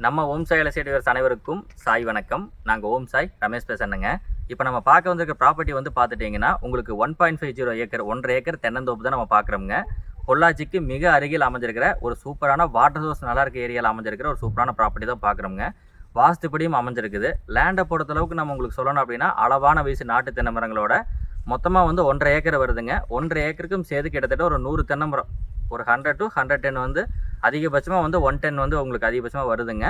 நம்ம ஓம் சாய் அலசேடிவர்ஸ் அனைவருக்கும் சாய் வணக்கம். நாங்கள் ஓம் சாய் ரமேஷ் பேசணுங்க. இப்போ நம்ம பார்க்க வந்திருக்க ப்ராப்பர்ட்டி வந்து பார்த்துட்டிங்கன்னா உங்களுக்கு one point five zero acre ஒன்றரை ஏக்கர் தென்னந்தோப்பு தான் நம்ம பார்க்குறோங்க பொள்ளாச்சிக்கு மிக அருகில் அமைஞ்சிருக்கிற ஒரு சூப்பரான வாட்டர் சோர்ஸ் நல்லா இருக்க ஏரியாவில் அமைஞ்சிருக்கிற ஒரு சூப்பரான ப்ராப்பர்ட்டி தான் பார்க்குறோங்க வாஸ்துப்படியும் அமைஞ்சிருக்குது. லேண்டை பொறுத்தளவுக்கு நம்ம உங்களுக்கு சொல்லணும் அப்படின்னா அளவான வயசு நாட்டு தென்னை மரங்களோட மொத்தமாக வந்து ஒன்றரை ஏக்கர் வருதுங்க. ஒன்றரை ஏக்கருக்கும் சேர்த்து கிட்டத்தட்ட ஒரு நூறு தென்னை மரம் ஒரு ஹண்ட்ரட் டு ஹண்ட்ரட் டென் வந்து அதிகபட்சமாக வந்து ஒன் டென் வந்து உங்களுக்கு அதிகபட்சமாக வருதுங்க.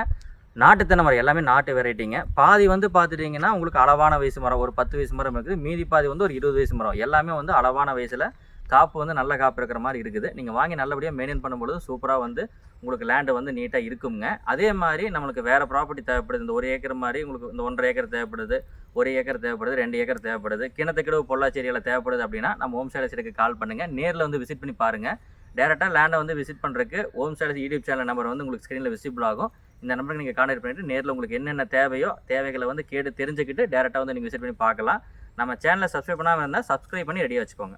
நாட்டு தென்னை மரம் எல்லாமே நாட்டு வெரைட்டிங்க பாதி வந்து பார்த்துட்டிங்கன்னா உங்களுக்கு அளவான வயசு மரம் ஒரு பத்து வயசு மரம் இருக்குது. மீதி பாதி வந்து ஒரு இருபது வயசு மரம். எல்லாமே வந்து அளவான வயசில் காப்பு வந்து நல்ல காப்பு இருக்கிற மாதிரி இருக்குது. நீங்கள் வாங்கி நல்லபடியாக மெயின்டைன் பண்ணும்பொழுது சூப்பராக வந்து உங்களுக்கு லேண்டு வந்து நீட்டாக இருக்குங்க. அதே மாதிரி நம்மளுக்கு வேறு ப்ராப்பர்ட்டி தேவைப்படுது. இந்த ஒரு ஏக்கர் மாதிரி உங்களுக்கு இந்த ஒன்றரை ஏக்கர் தேவைப்படுது ஒரு ஏக்கர் தேவைப்படுது ரெண்டு ஏக்கர் தேவைப்படுது. கிணத்துக்கிடவு பொள்ளாச்சேரியில் தேவைப்படுது அப்படின்னா நம்ம ஹோம் சேலஸுக்கு கால் பண்ணுங்கள் நேரில் வந்து விசிட் பண்ணி பாருங்கள் டேரெக்டாக லேண்டை வந்து விசிட் பண்ணுறதுக்கு Om sales YouTube channel number வந்து உங்களுக்கு ஸ்க்ரீனில் விசிபிள் ஆகும். இந்த நம்பருக்கு நீங்கள் கான்டாக்ட் பண்ணிட்டு நேரில் உங்களுக்கு என்னென்ன தேவையோ தேவைகளை வந்து கேட்டு தெரிஞ்சுக்கிட்டு டேரெக்டாக வந்து நீங்கள் விசிட் பண்ணி பார்க்கலாம். நம்ம சேனலை சப்ஸ்கிரைப் பண்ணாமல் இருந்தால் சப்ஸ்கிரைப் பண்ணி ரெடியாக வச்சுக்கோங்க.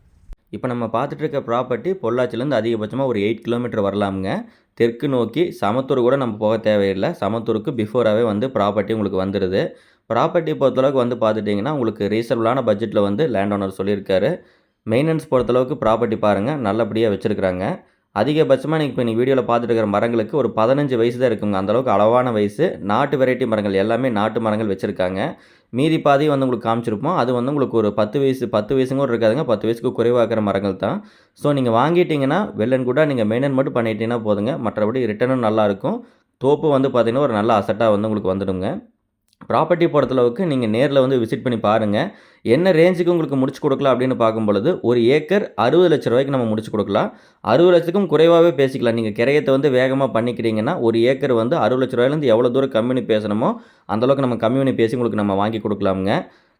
இப்போ நம்ம பார்த்துட்டு இருக்க ப்ராப்பர்ட்டி பொள்ளாச்சிலேருந்து அதிகபட்சமாக ஒரு எயிட் கிலோமீட்டர் வரலாமுங்க. தெற்கு நோக்கி சமத்தூர் கூட நம்ம போக தேவையில்லை. சமத்தூருக்கு பிஃபோராகவே வந்து ப்ராப்பர்ட்டி உங்களுக்கு வந்துடுது ப்ராப்பர்ட்டி பொறுத்தளவுக்கு வந்து பார்த்துட்டிங்கன்னா உங்களுக்கு ரீசனபிளான பட்ஜெட்டில் வந்து லேண்ட் ஓனர் சொல்லியிருக்காரு. மெயின்டெனன்ஸ் பொறுத்தளவுக்கு ப்ராப்பர்ட்டி பாருங்கள் நல்லபடியாக வச்சுருக்குறாங்க. அதிகபட்சமாக நீங்கள் இப்போ நீங்கள் வீடியோவில் பார்த்துட்டு இருக்கிற மரங்களுக்கு ஒரு பதினஞ்சு வயசு தான் இருக்குங்க. அந்தளவுக்கு அளவான வயசு. நாட்டு வெரைட்டி மரங்கள் எல்லாமே நாட்டு மரங்கள் வச்சுருக்காங்க. மீதி பாதி வந்து உங்களுக்கு காமிச்சிருப்போம். அது வந்து உங்களுக்கு ஒரு பத்து வயசு பத்து வயசுங்க கூட இருக்காதுங்க. பத்து வயசுக்கு குறைவாக்கிற மரங்கள் தான். ஸோ நீங்கள் வாங்கிட்டீங்கன்னா வெள்ளன் கூட நீங்கள் மெயின்டைன் மட்டும் பண்ணிட்டீங்கன்னா போதுங்க. மற்றபடி ரிட்டர்னும் நல்லாயிருக்கும் தோப்பு வந்து பார்த்திங்கன்னா ஒரு நல்ல அசட்டாக வந்து உங்களுக்கு வந்துடுங்க. ப்ராப்பர்ட்டி பொறுத்தளவுக்கு நீங்கள் நேரில் வந்து விசிட் பண்ணி பாருங்கள் என்ன ரேஞ்சுக்கு உங்களுக்கு முடிச்சு கொடுக்கலாம் அப்படின்னு பார்க்கும்பொழுது ஒரு ஏக்கர் அறுபது லட்ச ரூபாய்க்கு நம்ம முடிச்சு கொடுக்கலாம். அறுபது லட்சத்துக்கும் குறைவாகவே பேசிக்கலாம். நீங்கள் கிரையத்தை வந்து வேகமாக பண்ணிக்கிறீங்கன்னா ஒரு ஏக்கர் வந்து அறுபது லட்ச ரூபாயிலேருந்து எவ்வளோ தூரம் கம்மி பேசணுமோ அந்தளவுக்கு நம்ம கம்மி பண்ணி பேசி உங்களுக்கு நம்ம வாங்கி கொடுக்கலாமுங்க.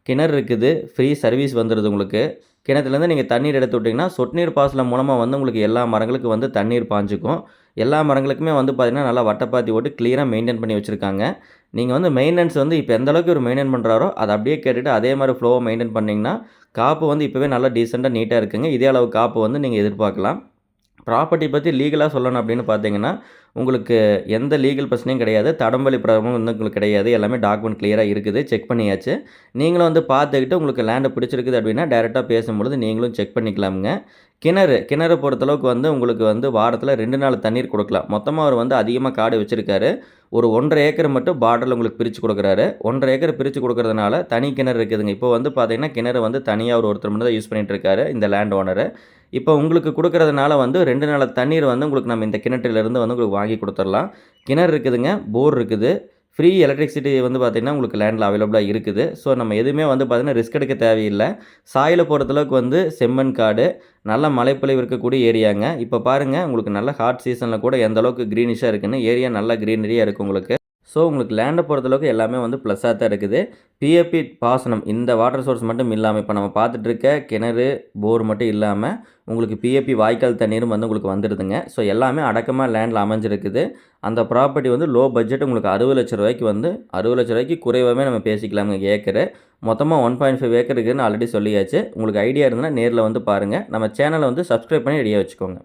கிணறு இருக்குது ஃப்ரீ சர்வீஸ் வந்துடுது உங்களுக்கு. கிணத்துலேருந்து நீங்கள் தண்ணீர் எடுத்து விட்டிங்கன்னா சொட்டு நீர் பாசனம் மூலமாக வந்து உங்களுக்கு எல்லா மரங்களுக்கும் வந்து தண்ணீர் பாஞ்சுக்கும் எல்லா மரங்களுக்குமே வந்து பார்த்திங்கன்னா நல்லா வட்டப்பாத்தி போட்டு க்ளியராக மெயின்டைன் பண்ணி வச்சுருக்காங்க. நீங்கள் வந்து மெயின்டெனன்ஸ் வந்து இப்போ எந்த அளவுக்கு ஒரு மெயின்டைன் பண்ணுறாரோ அதை அப்படியே கேட்டுட்டு அதே மாதிரி ஃப்ளோவை மெயின்டைன் பண்ணிங்கன்னா காப்பு வந்து இப்போவே நல்லா டீசெண்டாக நீட்டாக இருக்குங்க. இதே அளவு காப்பு வந்து நீங்கள் எதிர்பார்க்கலாம். ப்ராப்பர்ட்டி பற்றி லீகலாக சொல்லணும் அப்படின்னு பார்த்தீங்கன்னா உங்களுக்கு எந்த லீகல் பிரச்சனையும் கிடையாது. தடம்பலி ப்ராப்ளமும் வந்து உங்களுக்கு கிடையாது. எல்லாமே டாக்குமெண்ட் கிளியராக இருக்குது. செக் பண்ணியாச்சு. நீங்களும் வந்து பார்த்துக்கிட்டு உங்களுக்கு லேண்டை பிடிச்சிருக்குது அப்படின்னா டேரெக்டாக பேசும்பொழுது நீங்களும் செக் பண்ணிக்கலாமுங்க. கிணறு கிணறு பொறுத்தளவுக்கு வந்து உங்களுக்கு வந்து வாரத்தில் ரெண்டு நாள் தண்ணீர் கொடுக்கலாம். மொத்தமாக அவர் வந்து அதிகமாக காடு வச்சுருக்காரு. ஒரு ஒன்றரை ஏக்கர் மட்டும் பார்டரில் உங்களுக்கு பிரித்து கொடுக்குறாரு. ஒன்றரை ஏக்கர் பிரித்து கொடுக்குறதுனால தனி கிணறு இருக்குதுங்க. இப்போ வந்து பார்த்திங்கன்னா கிணறு வந்து தனியாக ஒரு ஒருத்தர் மட்டும் தான் யூஸ் பண்ணிகிட்டு இருக்காரு இந்த லேண்ட் ஓனரு இப்போ உங்களுக்கு கொடுக்கறதுனால வந்து ரெண்டு நாள் தண்ணீர் வந்து உங்களுக்கு நம்ம இந்த கிணற்றிலிருந்து வந்து உங்களுக்கு வாங்கி கொடுத்துடலாம் கிணறு இருக்குதுங்க போர் இருக்குது. ஃப்ரீ எலக்ட்ரிசிட்டி வந்து பார்த்திங்கன்னா உங்களுக்கு லேண்டில் அவைலபிளாக இருக்குது. ஸோ நம்ம எதுவுமே வந்து பார்த்திங்கன்னா ரிஸ்க் எடுக்க தேவையில்லை. சாயில் பொறுத்தளவுக்கு வந்து செம்மண் காடு நல்ல மழைப்பொழிவு இருக்கக்கூடிய ஏரியாங்க. இப்போ பாருங்கள் உங்களுக்கு நல்ல ஹாட் சீசனில் கூட எந்த அளவுக்கு க்ரீனிஷாக இருக்குன்னு ஏரியா நல்லா க்ரீனரியாக இருக்குது உங்களுக்கு. ஸோ உங்களுக்கு லேண்டை பொறுத்தளவுக்கு எல்லாமே வந்து ப்ளஸ்ஸாக தான் இருக்குது. பிஏபி பாசனம் இந்த வாட்டர் சோர்ஸ் மட்டும் இல்லாமல் இப்போ நம்ம பார்த்துட்ருக்க கிணறு போர் மட்டும் இல்லாமல் உங்களுக்கு பிஏபி வாய்க்கால் தண்ணீரும் வந்து உங்களுக்கு வந்துடுதுங்க ஸோ எல்லாமே அடக்கமாக லேண்டில் அமைஞ்சிருக்குது. அந்த ப்ராப்பர்ட்டி வந்து லோ பட்ஜெட் உங்களுக்கு அறுபது லட்ச ரூபாய்க்கு வந்து அறுபது லட்ச ரூபாய்க்கு குறைவாகவே நம்ம பேசிக்கலாங்க ஏக்கரு மொத்தமாக ஒன் பாயிண்ட் ஃபைவ் ஏக்கர் இருக்குதுன்னு ஆல்ரெடி சொல்லியாச்சு. உங்களுக்கு ஐடியா இருந்தால் நேரில் வந்து பாருங்கள் நம்ம சேனலை வந்து சப்ஸ்கிரைப் பண்ணி ரெடியாக வச்சுக்கோங்க.